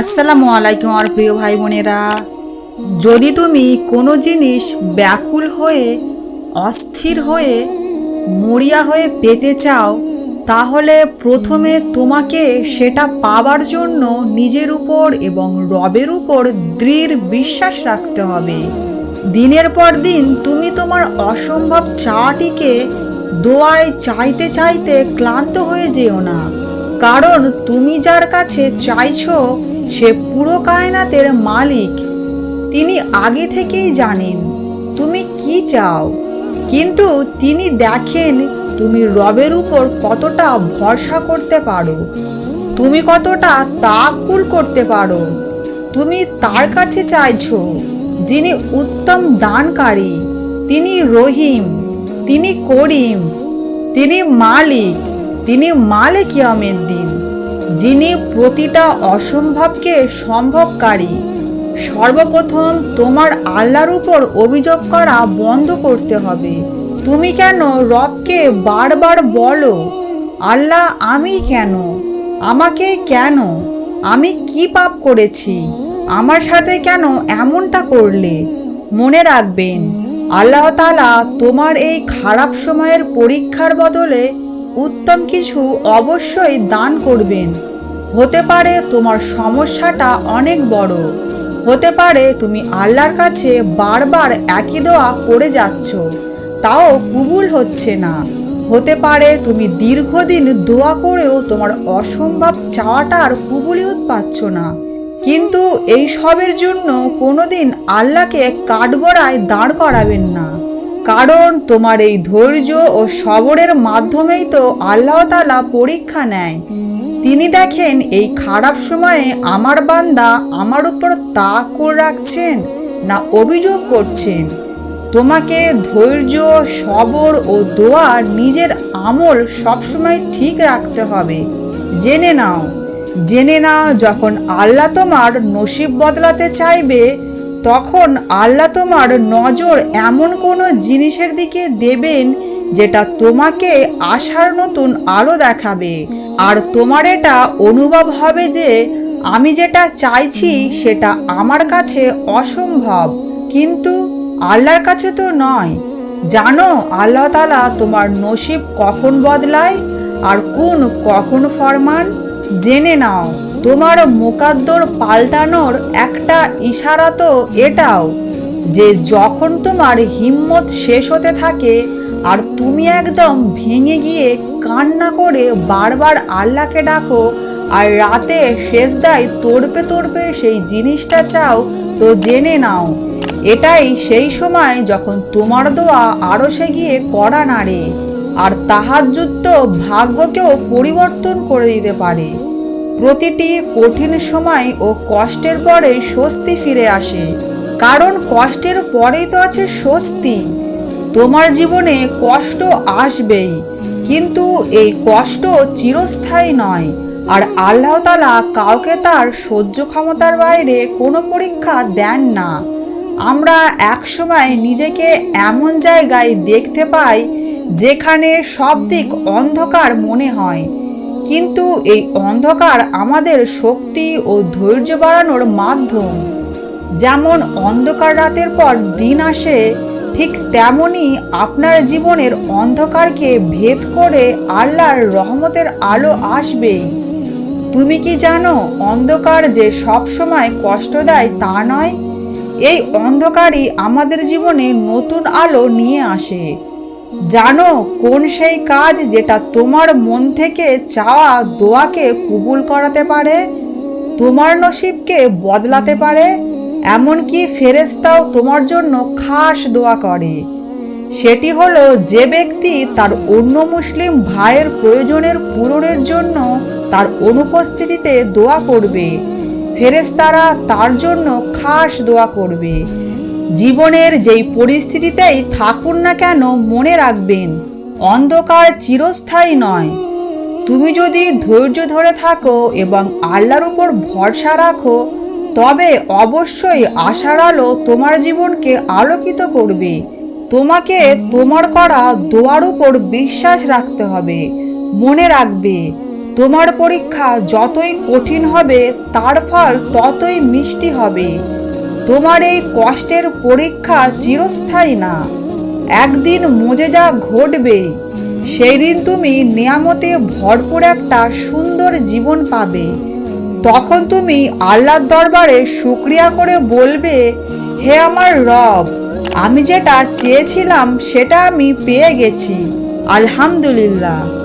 আসসালামু আলাইকুম আর প্রিয় ভাই বোনেরা। যদি তুমি কোনো জিনিস ব্যাকুল হয়ে, অস্থির হয়ে, মরিয়া হয়ে পেতে চাও, তাহলে প্রথমে তোমাকে সেটা পাবার জন্য নিজের উপর এবং রবের উপর দৃঢ় বিশ্বাস রাখতে হবে। দিনের পর দিন তুমি তোমার অসম্ভব চাটিকে দোয়ায় চাইতে চাইতে ক্লান্ত হয়ে যেও না। কারণ তুমি যার কাছে চাইছো সে পুরো কায়নাতের মালিক। তিনি আগে থেকেই জানেন, তুমি কি চাও। কিন্তু তিনি দেখেন, তুমি রবের উপর কতটা ভরসা করতে পারো। তুমি কতটা তাকুল করতে পারো। তুমি তার কাছে চাইছো, যিনি উত্তম দানকারী। তিনি রহিম, তিনি করিম। তিনি মালিক তিনি মালিক ইয়ামের দিন যিনি প্রতিটা অসম্ভবকে সম্ভবকারী, সর্বপ্রথম তোমার আল্লাহর উপর অভিযোগ করা বন্ধ করতে হবে। তুমি কেন রবকে বারবার বলো, আল্লাহ, আমি কেন? আমাকে কেন? আমি কি পাপ করেছি? আমার সাথে কেন এমনটা করলে? মনে রাখবেন, আল্লাহ তালা তোমার এই খারাপ সময়ের পরীক্ষার বদলে উত্তম কিছু অবশ্যই দান করবেন। হতে পারে তোমার সমস্যাটা অনেক বড়। হতে পারে তুমি আল্লাহর কাছে বারবার একই দোয়া করে যাচ্ছ, তাও কবুল হচ্ছে না। হতে পারে তুমি দীর্ঘদিন দোয়া করেও তোমার অসম্ভব চাওয়াটার কবুলিয়ত পাচ্ছ না। কিন্তু এই সবের জন্য কোনোদিন আল্লাহকে কাঠগড়ায় দাঁড় করাবেন না। কারণ তোমার এই ধৈর্য ও সবরের মাধ্যমেই তো আল্লাহ তালা পরীক্ষা নেয়। তিনি দেখেন এই খারাপ সময়ে আমার বান্দা আমার উপর তাকুর রাখছেন না অভিযোগ করছেন। তোমাকে ধৈর্য, সবর ও দোয়া নিজের আমল সবসময় ঠিক রাখতে হবে। জেনে নাও জেনে নাও যখন আল্লাহ তোমার নসিব বদলাতে চাইবে তখন আল্লাহ তোমার নজর এমন কোনো জিনিসের দিকে দেবেন যেটা তোমাকে আশার নতুন আলো দেখাবে। আর তোমার এটা অনুভব হবে যে, আমি যেটা চাইছি সেটা আমার কাছে অসম্ভব। কিন্তু আল্লাহর কাছে তো নয়। জানো, আল্লাহ তালা তোমার নসিব কখন বদলায় আর কোন কখন ফরমান? জেনে নাও। তোমার মোকাদ্দর পাল্টানোর একটা ইশারা তো এটাও, যে যখন তোমার হিম্মত শেষ হতে থাকে আর তুমি একদম ভেঙে গিয়ে কান্না করে বারবার আল্লাহকে ডাকো আর রাতে শেষ দায় তোড়পে তোড়পে সেই জিনিসটা চাও, তো জেনে নাও, এটাই সেই সময় যখন তোমার দোয়া আরও সে গিয়ে কড়া নাড়ে আর তাহার যুদ্ধ ভাগ্যকেও পরিবর্তন করে দিতে পারে। প্রতিটি কঠিন সময় ও কষ্টের পরে স্বস্তি ফিরে আসে। কারণ কষ্টের পরেই তো আছে স্বস্তি। তোমার জীবনে কষ্ট আসবেই। কিন্তু এই কষ্ট চিরস্থায়ী নয়। আর আল্লাহ তালা কাউকে তার সহ্য ক্ষমতার বাইরে কোনো পরীক্ষা দেন না। আমরা একসময় নিজেকে এমন জায়গায় দেখতে পাই যেখানে সব দিক অন্ধকার মনে হয়। কিন্তু এই অন্ধকার আমাদের শক্তি ও ধৈর্য বাড়ানোর মাধ্যম। যেমন অন্ধকার রাতের পর দিন আসে, ঠিক তেমনই আপনার জীবনের অন্ধকারকে ভেদ করে আল্লাহর রহমতের আলো আসবেই তুমি কি জানো, অন্ধকার যে সব সময় কষ্ট দেয় তা নয়? এই অন্ধকারই আমাদের জীবনে নতুন আলো নিয়ে আসে। জানো কোন সেই কাজ যেটা তোমার মন থেকে চাওয়া দোয়াকে কবুল করাতে পারে? তোমার নসিবকে বদলাতে পারে? এমনকি ফেরেস্তাও তোমার জন্য খাস দোয়া করে। সেটি হলো যে ব্যক্তি তার অন্য মুসলিম ভাইয়ের প্রয়োজনের পূরণের জন্য তার অনুপস্থিতিতে দোয়া করবে ফেরেস্তারা তার জন্য খাস দোয়া করবে। জীবনের যেই পরিস্থিতিতেই থাকুন না কেন মনে রাখবেন, অন্ধকার চিরস্থায়ী নয়। তুমি যদি ধৈর্য ধরে থাকো এবং আল্লাহর উপর ভরসা রাখো, তবে অবশ্যই আশার আলো তোমার জীবনকে আলোকিত করবে। তোমাকে তোমার করা দোয়ার উপর বিশ্বাস রাখতে হবে। মনে রাখবে, তোমার পরীক্ষা যতই কঠিন হবে, তার ফল ততই মিষ্টি হবে। তোমার এই কষ্টের পরীক্ষা চিরস্থায়ী না। একদিন মজে যা ঘটবে সেই দিন তুমি নিয়ামতে ভরপুর একটা সুন্দর জীবন পাবে। তখন তুমি আল্লাহর দরবারে শুক্রিয়া করে বলবে, হে আমার রব, আমি যেটা চেয়েছিলাম সেটা আমি পেয়ে গেছি। আলহামদুলিল্লাহ।